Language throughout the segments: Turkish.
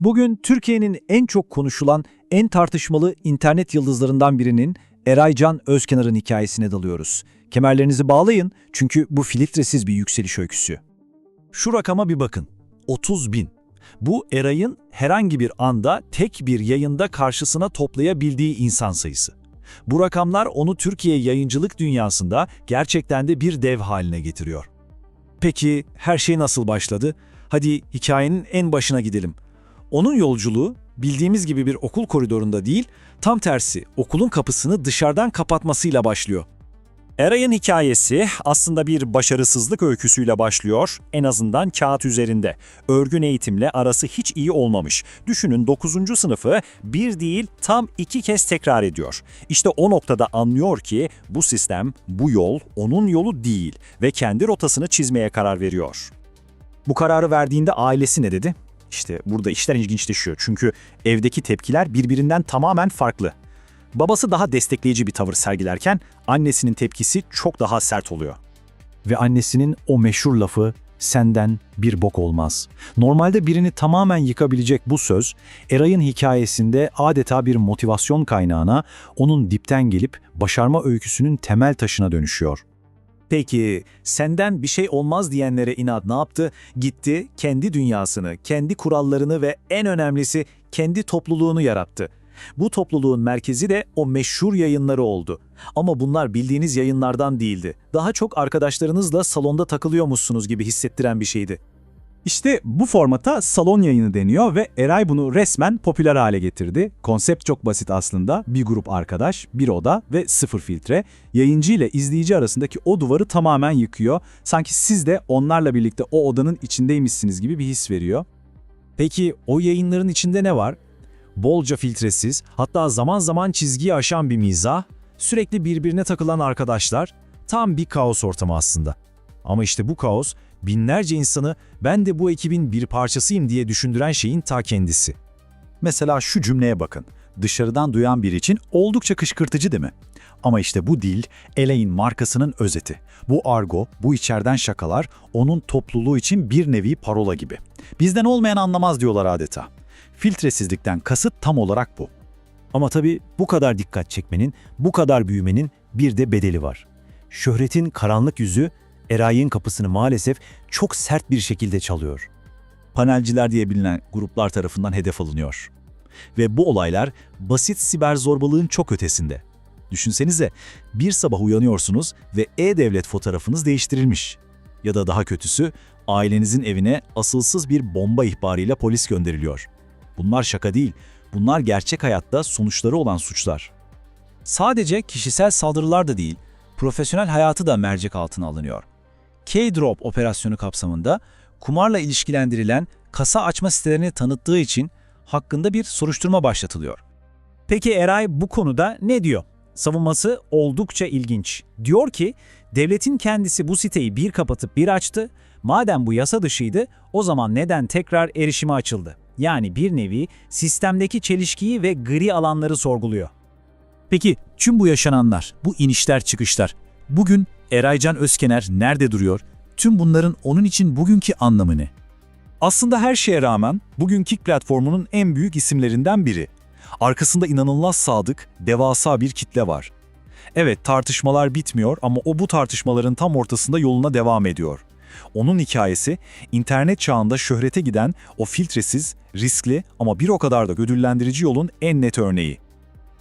Bugün Türkiye'nin en çok konuşulan, en tartışmalı internet yıldızlarından birinin Eray Can Özkenar'ın hikayesine dalıyoruz. Kemerlerinizi bağlayın çünkü bu filtresiz bir yükseliş öyküsü. Şu rakama bir bakın. 30 bin. Bu Eray'ın herhangi bir anda tek bir yayında karşısına toplayabildiği insan sayısı. Bu rakamlar onu Türkiye yayıncılık dünyasında gerçekten de bir dev haline getiriyor. Peki her şey nasıl başladı? Hadi hikayenin en başına gidelim. Onun yolculuğu bildiğimiz gibi bir okul koridorunda değil, tam tersi okulun kapısını dışarıdan kapatmasıyla başlıyor. Eray'ın hikayesi aslında bir başarısızlık öyküsüyle başlıyor, en azından kağıt üzerinde. Örgün eğitimle arası hiç iyi olmamış. Düşünün 9. sınıfı bir değil tam iki kez tekrar ediyor. İşte o noktada anlıyor ki bu sistem, bu yol onun yolu değil ve kendi rotasını çizmeye karar veriyor. Bu kararı verdiğinde ailesi ne dedi? İşte burada işler ilginçleşiyor çünkü evdeki tepkiler birbirinden tamamen farklı. Babası daha destekleyici bir tavır sergilerken annesinin tepkisi çok daha sert oluyor. Ve annesinin o meşhur lafı senden bir bok olmaz. Normalde birini tamamen yıkabilecek bu söz, Eray'ın hikayesinde adeta bir motivasyon kaynağına, onun dipten gelip başarma öyküsünün temel taşına dönüşüyor. Peki senden bir şey olmaz diyenlere inat ne yaptı? Gitti kendi dünyasını, kendi kurallarını ve en önemlisi kendi topluluğunu yarattı. Bu topluluğun merkezi de o meşhur yayınları oldu. Ama bunlar bildiğiniz yayınlardan değildi. Daha çok arkadaşlarınızla salonda takılıyormuşsunuz gibi hissettiren bir şeydi. İşte bu formata salon yayını deniyor ve Eray bunu resmen popüler hale getirdi. Konsept çok basit aslında. Bir grup arkadaş, bir oda ve sıfır filtre. Yayıncı ile izleyici arasındaki o duvarı tamamen yıkıyor. Sanki siz de onlarla birlikte o odanın içindeymişsiniz gibi bir his veriyor. Peki o yayınların içinde ne var? Bolca filtresiz, hatta zaman zaman çizgiyi aşan bir mizah, sürekli birbirine takılan arkadaşlar, tam bir kaos ortamı aslında. Ama işte bu kaos, binlerce insanı ben de bu ekibin bir parçasıyım diye düşündüren şeyin ta kendisi. Mesela şu cümleye bakın. Dışarıdan duyan biri için oldukça kışkırtıcı değil mi? Ama işte bu dil, Elaine markasının özeti. Bu argo, bu içeriden şakalar onun topluluğu için bir nevi parola gibi. Bizden olmayan anlamaz diyorlar adeta. Filtresizlikten kasıt tam olarak bu. Ama tabii bu kadar dikkat çekmenin, bu kadar büyümenin bir de bedeli var. Şöhretin karanlık yüzü Eray'ın kapısını maalesef çok sert bir şekilde çalıyor. Panelciler diye bilinen gruplar tarafından hedef alınıyor. Ve bu olaylar basit siber zorbalığın çok ötesinde. Düşünsenize bir sabah uyanıyorsunuz ve e-devlet fotoğrafınız değiştirilmiş. Ya da daha kötüsü ailenizin evine asılsız bir bomba ihbarıyla polis gönderiliyor. Bunlar şaka değil, bunlar gerçek hayatta sonuçları olan suçlar. Sadece kişisel saldırılar da değil, profesyonel hayatı da mercek altına alınıyor. K-Drop operasyonu kapsamında kumarla ilişkilendirilen kasa açma sitelerini tanıttığı için hakkında bir soruşturma başlatılıyor. Peki Eray bu konuda ne diyor? Savunması oldukça ilginç. Diyor ki, devletin kendisi bu siteyi bir kapatıp bir açtı, madem bu yasa dışıydı, o zaman neden tekrar erişime açıldı? Yani bir nevi sistemdeki çelişkiyi ve gri alanları sorguluyor. Peki tüm bu yaşananlar, bu inişler çıkışlar, bugün Eraycan Özkener nerede duruyor? Tüm bunların onun için bugünkü anlamı ne? Aslında her şeye rağmen bugün Kick platformunun en büyük isimlerinden biri. Arkasında inanılmaz sadık, devasa bir kitle var. Evet tartışmalar bitmiyor ama o bu tartışmaların tam ortasında yoluna devam ediyor. Onun hikayesi internet çağında şöhrete giden o filtresiz, riskli ama bir o kadar da ödüllendirici yolun en net örneği.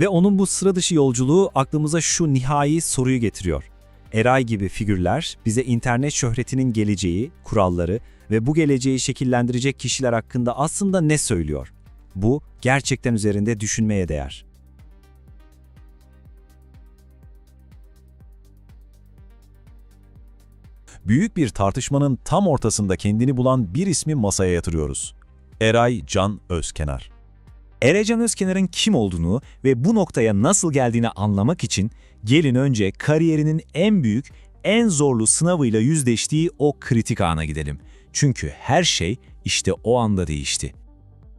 Ve onun bu sıra dışı yolculuğu aklımıza şu nihai soruyu getiriyor. Eray gibi figürler bize internet şöhretinin geleceği, kuralları ve bu geleceği şekillendirecek kişiler hakkında aslında ne söylüyor? Bu gerçekten üzerinde düşünmeye değer. Büyük bir tartışmanın tam ortasında kendini bulan bir ismi masaya yatırıyoruz. Eray Can Özkenar. Eraycan Özkenar'ın kim olduğunu ve bu noktaya nasıl geldiğini anlamak için gelin önce kariyerinin en büyük, en zorlu sınavıyla yüzleştiği o kritik ana gidelim. Çünkü her şey işte o anda değişti.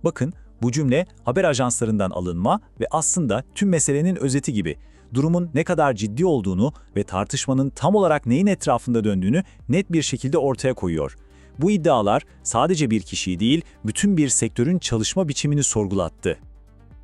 Bakın bu cümle haber ajanslarından alınma ve aslında tüm meselenin özeti gibi. Durumun ne kadar ciddi olduğunu ve tartışmanın tam olarak neyin etrafında döndüğünü net bir şekilde ortaya koyuyor. Bu iddialar sadece bir kişiyi değil, bütün bir sektörün çalışma biçimini sorgulattı.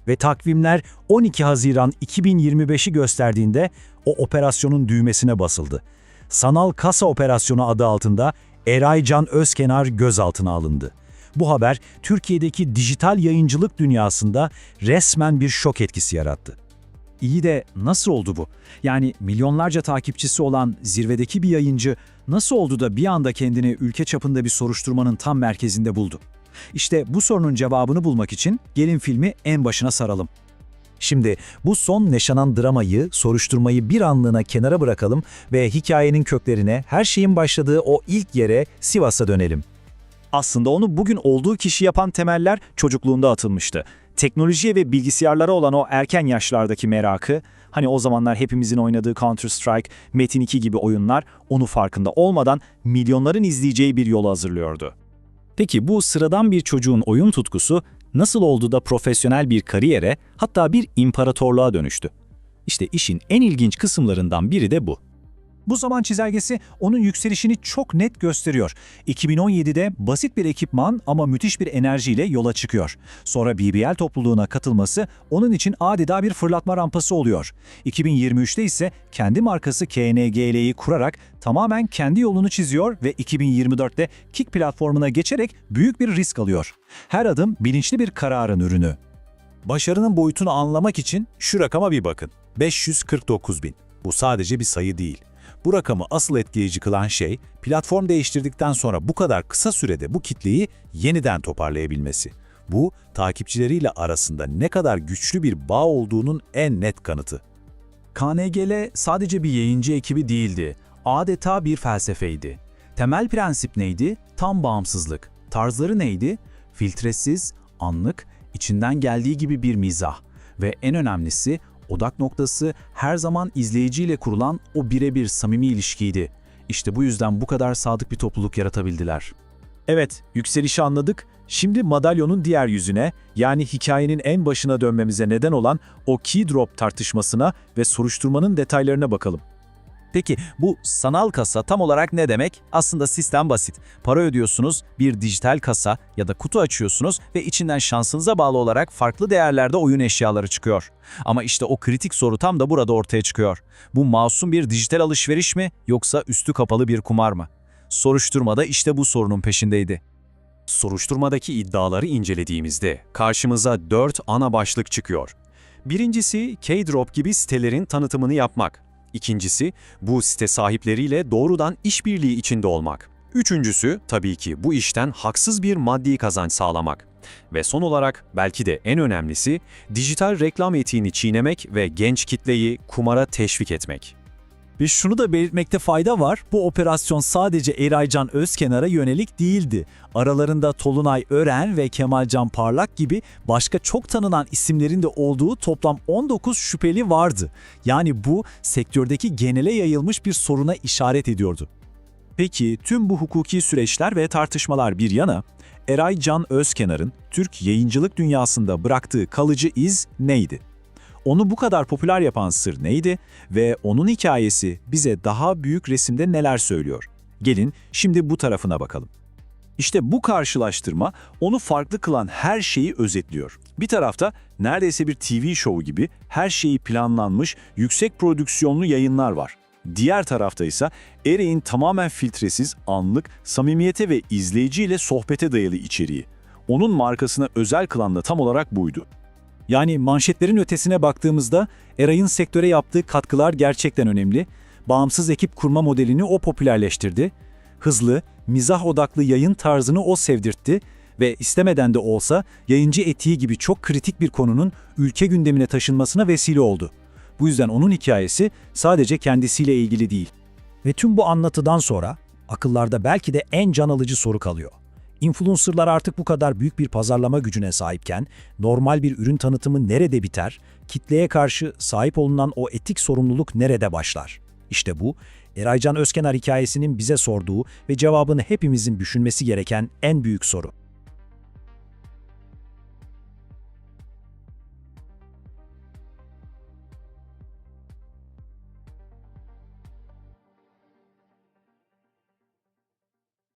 Ve takvimler 12 Haziran 2025'i gösterdiğinde o operasyonun düğmesine basıldı. Sanal Kasa Operasyonu adı altında Eray Can Özkenar gözaltına alındı. Bu haber Türkiye'deki dijital yayıncılık dünyasında resmen bir şok etkisi yarattı. İyi de nasıl oldu bu? Yani milyonlarca takipçisi olan zirvedeki bir yayıncı nasıl oldu da bir anda kendini ülke çapında bir soruşturmanın tam merkezinde buldu? İşte bu sorunun cevabını bulmak için gelin filmi en başına saralım. Şimdi bu son yaşanan dramayı, soruşturmayı bir anlığına kenara bırakalım ve hikayenin köklerine, her şeyin başladığı o ilk yere Sivas'a dönelim. Aslında onu bugün olduğu kişi yapan temeller çocukluğunda atılmıştı. Teknolojiye ve bilgisayarlara olan o erken yaşlardaki merakı, hani o zamanlar hepimizin oynadığı Counter-Strike, Metin 2 gibi oyunlar onu farkında olmadan milyonların izleyeceği bir yolu hazırlıyordu. Peki bu sıradan bir çocuğun oyun tutkusu nasıl oldu da profesyonel bir kariyere, hatta bir imparatorluğa dönüştü? İşte işin en ilginç kısımlarından biri de bu. Bu zaman çizelgesi onun yükselişini çok net gösteriyor. 2017'de basit bir ekipman ama müthiş bir enerjiyle yola çıkıyor. Sonra BBL topluluğuna katılması onun için adeta bir fırlatma rampası oluyor. 2023'te ise kendi markası KNGL'yi kurarak tamamen kendi yolunu çiziyor ve 2024'te Kick platformuna geçerek büyük bir risk alıyor. Her adım bilinçli bir kararın ürünü. Başarının boyutunu anlamak için şu rakama bir bakın. 549 bin. Bu sadece bir sayı değil. Bu rakamı asıl etkileyici kılan şey, platform değiştirdikten sonra bu kadar kısa sürede bu kitleyi yeniden toparlayabilmesi. Bu, takipçileriyle arasında ne kadar güçlü bir bağ olduğunun en net kanıtı. KNGL sadece bir yayıncı ekibi değildi. Adeta bir felsefeydi. Temel prensip neydi? Tam bağımsızlık. Tarzları neydi? Filtresiz, anlık, içinden geldiği gibi bir mizah. Ve en önemlisi odak noktası her zaman izleyiciyle kurulan o birebir samimi ilişkiydi. İşte bu yüzden bu kadar sadık bir topluluk yaratabildiler. Evet, yükselişi anladık. Şimdi madalyonun diğer yüzüne, yani hikayenin en başına dönmemize neden olan o key drop tartışmasına ve soruşturmanın detaylarına bakalım. Peki bu sanal kasa tam olarak ne demek? Aslında sistem basit. Para ödüyorsunuz, bir dijital kasa ya da kutu açıyorsunuz ve içinden şansınıza bağlı olarak farklı değerlerde oyun eşyaları çıkıyor. Ama işte o kritik soru tam da burada ortaya çıkıyor. Bu masum bir dijital alışveriş mi yoksa üstü kapalı bir kumar mı? Soruşturmada işte bu sorunun peşindeydi. Soruşturmadaki iddiaları incelediğimizde karşımıza dört ana başlık çıkıyor. Birincisi, Keydrop gibi sitelerin tanıtımını yapmak. İkincisi, bu site sahipleriyle doğrudan işbirliği içinde olmak. Üçüncüsü, tabii ki bu işten haksız bir maddi kazanç sağlamak. Ve son olarak belki de en önemlisi, dijital reklam etiğini çiğnemek ve genç kitleyi kumara teşvik etmek. Ve şunu da belirtmekte fayda var. Bu operasyon sadece Eraycan Özkenar'a yönelik değildi. Aralarında Tolunay Ören ve Kemalcan Parlak gibi başka çok tanınan isimlerin de olduğu toplam 19 şüpheli vardı. Yani bu sektördeki genele yayılmış bir soruna işaret ediyordu. Peki tüm bu hukuki süreçler ve tartışmalar bir yana, Eray Can Özkenar'ın Türk yayıncılık dünyasında bıraktığı kalıcı iz neydi? Onu bu kadar popüler yapan sır neydi ve onun hikayesi bize daha büyük resimde neler söylüyor? Gelin şimdi bu tarafına bakalım. İşte bu karşılaştırma onu farklı kılan her şeyi özetliyor. Bir tarafta neredeyse bir TV şovu gibi her şeyi planlanmış, yüksek prodüksiyonlu yayınlar var. Diğer tarafta ise Eray'in tamamen filtresiz, anlık, samimiyete ve izleyiciyle sohbete dayalı içeriği. Onun markasına özel kılan da tam olarak buydu. Yani manşetlerin ötesine baktığımızda Eray'ın sektöre yaptığı katkılar gerçekten önemli. Bağımsız ekip kurma modelini o popülerleştirdi. Hızlı, mizah odaklı yayın tarzını o sevdirtti ve istemeden de olsa yayıncı etiği gibi çok kritik bir konunun ülke gündemine taşınmasına vesile oldu. Bu yüzden onun hikayesi sadece kendisiyle ilgili değil. Ve tüm bu anlatıdan sonra akıllarda belki de en can alıcı soru kalıyor. Influencerlar artık bu kadar büyük bir pazarlama gücüne sahipken normal bir ürün tanıtımı nerede biter? Kitleye karşı sahip olunan o etik sorumluluk nerede başlar? İşte bu Eraycan Özkenar hikayesinin bize sorduğu ve cevabını hepimizin düşünmesi gereken en büyük soru.